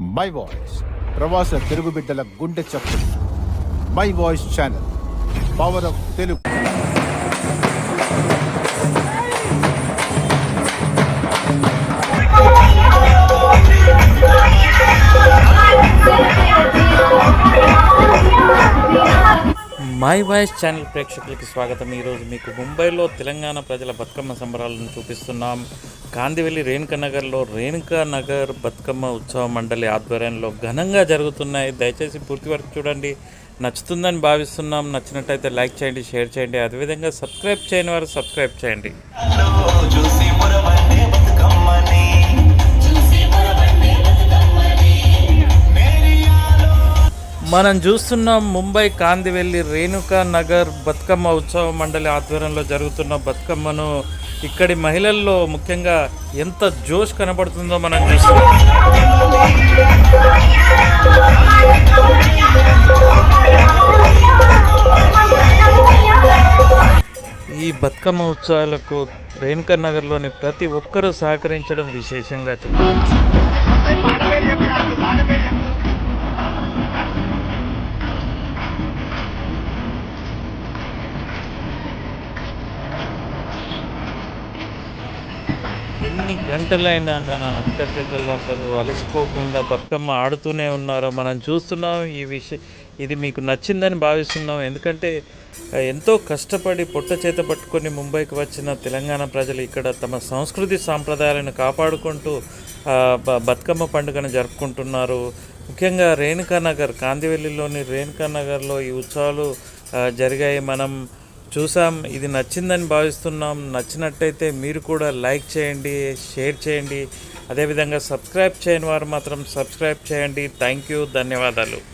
My voice ప్రవాస తెలుగు బిడ్డల గుండె చప్పుడు. My voice channel power of Telugu my voice channel ప్రేక్షకులకి స్వాగతం. ఈరోజు మీకు ముంబైలో తెలంగాణ ప్రజల బతుకమ్మ సంబరాలను చూపిస్తున్నాం. కాందివెల్లి రేణుకనగర్లో రేణుకా నగర్ బతుకమ్మ ఉత్సవ మండలి ఆధ్వర్యంలో ఘనంగా జరుగుతున్నాయి. దయచేసి పూర్తి వరకు చూడండి. నచ్చుతుందని భావిస్తున్నాం. నచ్చినట్టయితే లైక్ చేయండి షేర్ చేయండి. అదేవిధంగా సబ్స్క్రైబ్ చేయని వారు సబ్స్క్రైబ్ చేయండి. మనం చూస్తున్నాం ముంబై కాందివెల్లి రేణుకా నగర్ బతుకమ్మ ఉత్సవ మండలి ఆధ్వర్యంలో జరుగుతున్న బతుకమ్మను ఇక్కడి మహిళల్లో ముఖ్యంగా ఎంత జోష్ కనబడుతుందో మనం చూస్తున్నాం. ఈ బతుకమ్మ ఉత్సవాలకు రేణుకా నగర్లోని ప్రతి ఒక్కరూ సహకరించడం విశేషంగా చెప్పారు ఎన్ని గంటలైనా అంతర్జాతీయ అసలు అలసిపోకుండా బతుకమ్మ ఆడుతూనే ఉన్నారో మనం చూస్తున్నాం ఈ విషయం ఇది మీకు నచ్చిందని భావిస్తున్నాం. ఎందుకంటే ఎంతో కష్టపడి పొట్ట చేత పట్టుకొని ముంబైకి వచ్చిన తెలంగాణ ప్రజలు ఇక్కడ తమ సంస్కృతి సాంప్రదాయాలను కాపాడుకుంటూ బ- బతుకమ్మ పండుగను జరుపుకుంటున్నారు. ముఖ్యంగా రేణుకానగర్ కాందివెల్లిలోని రేణుకానగర్లో ఈ ఉత్సవాలు జరిగాయి. మనం చూసాం. ఇది నచ్చిందని భావిస్తున్నాం. నచ్చినట్టయితే మీరు కూడా లైక్ చేయండి షేర్ చేయండి. అదేవిధంగా సబ్స్క్రైబ్ చేయని వారు మాత్రం సబ్స్క్రైబ్ చేయండి. Thank you. ధన్యవాదాలు.